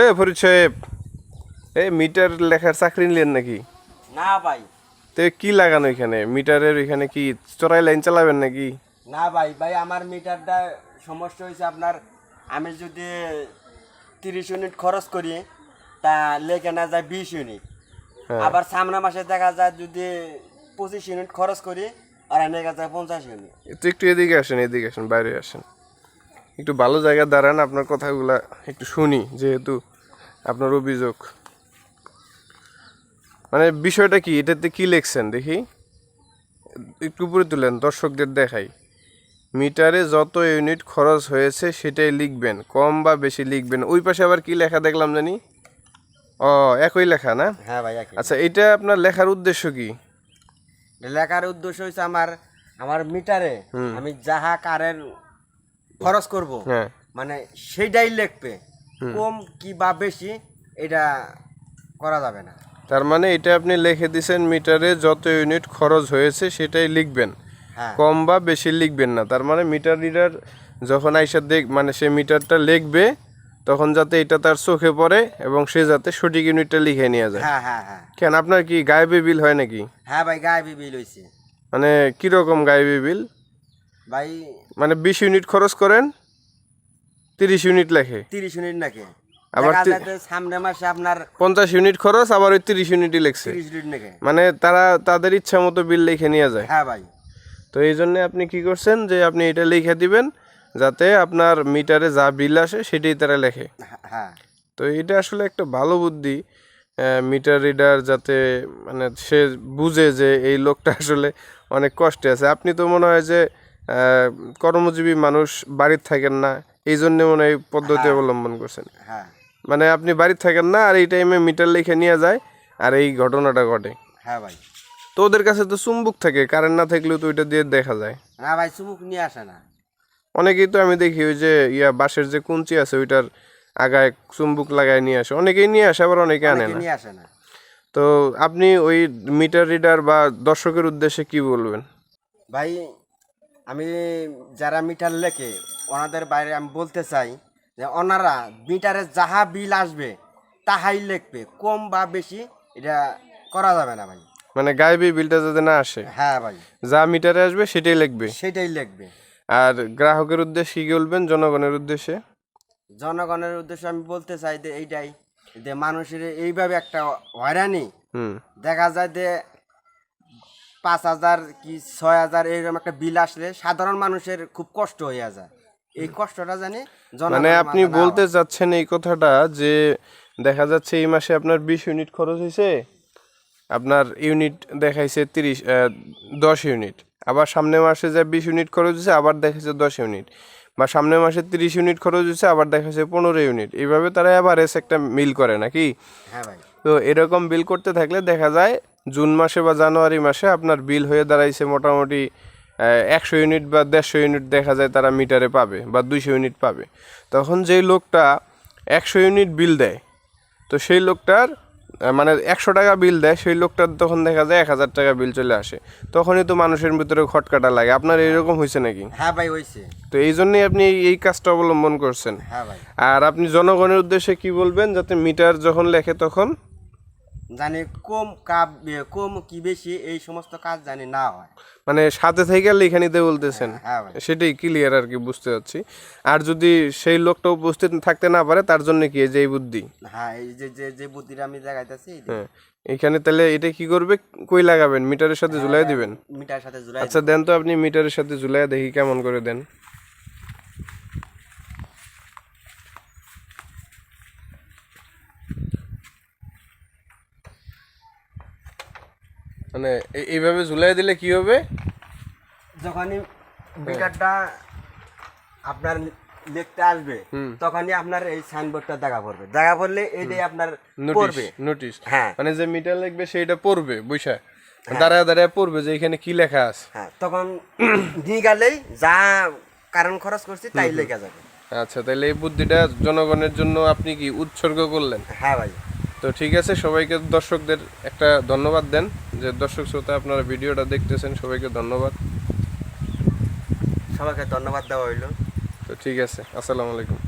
এ ফরিদ সাহেব এ মিটার লেখার চাকরি নিলেন নাকি? না ভাই। তো কি লাগানো এখানে মিটারের এখানে কি চড়াই লাইন চালাবেন নাকি? না ভাই ভাই আমার মিটারটা সমস্যা হয়েছে আপনার আমি যদি তিরিশ ইউনিট খরচ করি তা লেগে না যায় বিশ ইউনিট। হ্যাঁ। আবার সামনে মাসে দেখা যায় যদি পঁচিশ ইউনিট খরচ করি আর লেগে যায় পঞ্চাশ ইউনিট। তো একটু এদিকে আসেন এদিকে আসেন বাইরে আসেন। একটু ভালো জায়গায় দাঁড়ান আপনার কথাগুলা একটু শুনি যেহেতু আপনার অভিযোগ। মানে বিষয়টা কি? এটাতে কি লিখছেন দেখি? একটু উপরে তুলেন দর্শকদের দেখাই। মিটারে যত ইউনিট খরচ হয়েছে সেটাই লিখবেন কম বা বেশি লিখবেন। ওই পাশে আবার কি লেখা দেখলাম জানি? ও একই লেখা না? হ্যাঁ ভাই। আচ্ছা এটা আপনার লেখার উদ্দেশ্য কি? লেখার উদ্দেশ্য হয়েছে আমার আমার মিটারে আমি যাহা কারের খরচ করব হ্যাঁ। মানে সেইটাই লিখবে। কম কি বা বেশি এটা করা যাবে না। তার মানে এটা আপনি লিখে দিছেন মিটারে যত ইউনিট খরচ হয়েছে সেটাই লিখবেন। হ্যাঁ। কম বা বেশি লিখবেন না। তার মানে মিটার রিডার যখন আইসা দেখ মানে সে মিটারটা লিখবে তখন যাতে এটা তার চোখে পড়ে এবং সে যাতে সঠিক ইউনিটটা লিখে নিয়ে যায়। হ্যাঁ হ্যাঁ হ্যাঁ। কেন আপনার কি গায়েবে বিল হয় নাকি? হ্যাঁ ভাই গায়ে বিল হয়েছে মানে কীরকম গায়েবে বিল? ভাই মানে বিশ ইউনিট খরচ করেন তিরিশ ইউনিট লেখে। তিরিশ ইউনিট নাকি? আবার সামনে মাসে আপনার পঞ্চাশ ইউনিট খরচ আবার ওই তিরিশ ইউনিটই লেখছে। তিরিশ ইউনিট নাকি? মানে তারা তাদের ইচ্ছা মতো বিল লিখে নিয়ে যায়। হ্যাঁ ভাই। তো এই জন্য আপনি কি করছেন যে আপনি এটা লিখে দিবেন যাতে আপনার মিটারে যা বিল আসে সেটাই তারা লেখে। হ্যাঁ তো এটা আসলে একটা ভালো বুদ্ধি মিটার রিডার যাতে মানে সে বুঝে যে এই লোকটা আসলে অনেক কষ্টে আছে। আপনি তো মনে হয় যে কর্মজীবী মানুষ বাড়ির থাকেন না এই জন্য মনে হয় পদ্ধতি অবলম্বন করছেন। হ্যাঁ। মানে আপনি বাড়িতে থাকেন না আর এই টাইমে মিটার লিখে নিয়ে যায় আর এই ঘটনাটা ঘটে। হ্যাঁ ভাই। তো ওদের কাছে তো চুম্বুক থাকে কারেন্ট না থাকলেও তো ওইটা দিয়ে দেখা যায়। না ভাই চুমুক নিয়ে আসে না। অনেকেই তো আমি দেখি ওই যে ইয়া বাঁশের যে কুঞ্চি আছে ওইটার আগায় চুম্বুক লাগায় নিয়ে আসে। অনেকেই নিয়ে আসে আবার অনেকে আনে না। নিয়ে আসে না। তো আপনি ওই মিটার রিডার বা দর্শকের উদ্দেশ্যে কি বলবেন? ভাই আমি যারা মিটার লেখে ওনাদের বাইরে আমি বলতে চাই যে ওনারা মিটারে যাহা বিল আসবে তাহাই লিখবে। কম বা বেশি এটা করা যাবে না ভাই। মানে গায়েবী বিলটা যদি না আসে? হ্যাঁ ভাই। যা মিটারে আসবে সেটাই লিখবে? সেটাই লিখবে। আর গ্রাহকের উদ্দেশ্যে কি বলবেন জনগণের উদ্দেশ্যে? জনগণের উদ্দেশ্যে আমি বলতে চাই যে এইটাই যে মানুষের এইভাবে একটা হয়রানি দেখা যায় যে পাঁচ হাজার কি ছয় হাজার এইরকম একটা বিল আসলে সাধারণ মানুষের খুব কষ্ট হয়ে যায়। এই কষ্টটা জানি মানে আপনি বলতে চাচ্ছেন এই কথাটা যে দেখা যাচ্ছে এই মাসে আপনার বিশ ইউনিট খরচ হয়েছে আপনার ইউনিট দেখাইছে তিরিশ দশ ইউনিট। আবার সামনের মাসে যে বিশ ইউনিট খরচ হয়েছে আবার দেখাইছে দশ ইউনিট। বা সামনের মাসে তিরিশ ইউনিট খরচ হয়েছে আবার দেখাইছে পনেরো ইউনিট। এইভাবে তারা আবার অ্যাভারেজ একটা মিল করে নাকি? হ্যাঁ ভাই। তো এরকম বিল করতে থাকলে দেখা যায় জুন মাসে বা জানুয়ারি মাসে আপনার বিল হয়ে দাঁড়াইছে মোটামুটি একশো ইউনিট বা দেড়শো ইউনিট দেখা যায় তারা মিটারে পাবে বা দুইশো ইউনিট পাবে। তখন যেই লোকটা একশো ইউনিট বিল দেয় তো সেই লোকটার মানে একশো টাকা বিল দেয় সেই লোকটার তখন দেখা যায় এক হাজার টাকা বিল চলে আসে। তখনই তো মানুষের ভিতরে খটকাটা লাগে। আপনার এরকম হয়েছে নাকি? হ্যাঁ ভাই হয়েছে তো এই জন্যই আপনি এই- এই কাজটা অবলম্বন করছেন। হ্যাঁ ভাই। আর আপনি জনগণের উদ্দেশ্যে কি বলবেন? যাতে মিটার যখন লেখে তখন জানি কম কাপ কম কি বেশি এই সমস্ত কাজ জানি না হয়। মানে সাথে থেকে লেখা নিতে বলতেছেন? হ্যাঁ সেটাই ক্লিয়ার আর কি বুঝতে পারছি। আর যদি সেই লোকটা উপস্থিত থাকতে না পারে তার জন্য কি যে বুদ্ধি? হ্যাঁ এই যে যে যে বুদ্ধিটা আমি দেখাইতেছি হ্যাঁ এখানে তাহলে এটা কি করবে? কই লাগাবেন? মিটারের সাথে ঝুলাই দিবেন? মিটার সাথে জুলাই আচ্ছা দেন তো আপনি মিটারের সাথে ঝুলাই দেখি কেমন করে দেন। মানে এইভাবে ঝুলাই দিলে কি হবে? যখনই মিটারটা আপনার লিখতে আসবে তখনই আপনার এই সাইনবোর্ডটা দেখা পড়বে। দেখা পড়লে এইটাই আপনার পড়বে। নোটিশ হ্যাঁ। মানে যে মিটার লিখবে সেইটা পড়বে বুঝা দাঁড়ায় দাঁড়ায় পড়বে যে এখানে কি লেখা আছে। হ্যাঁ তখন নিয়ে গেলেই যা কারণ খরচ করছি তাই লেখা যাবে। আচ্ছা তাহলে এই বুদ্ধিটা জনগণের জন্য আপনি কি উৎসর্গ করলেন? হ্যাঁ ভাই। তো ঠিক আছে সবাইকে দর্শকদের একটা ধন্যবাদ দেন। যে দর্শক শ্রোতা আপনারা ভিডিওটা দেখতেছেন সবাইকে ধন্যবাদ। সবাইকে ধন্যবাদ দেওয়া হইল। তো ঠিক আছে আসসালামু আলাইকুম।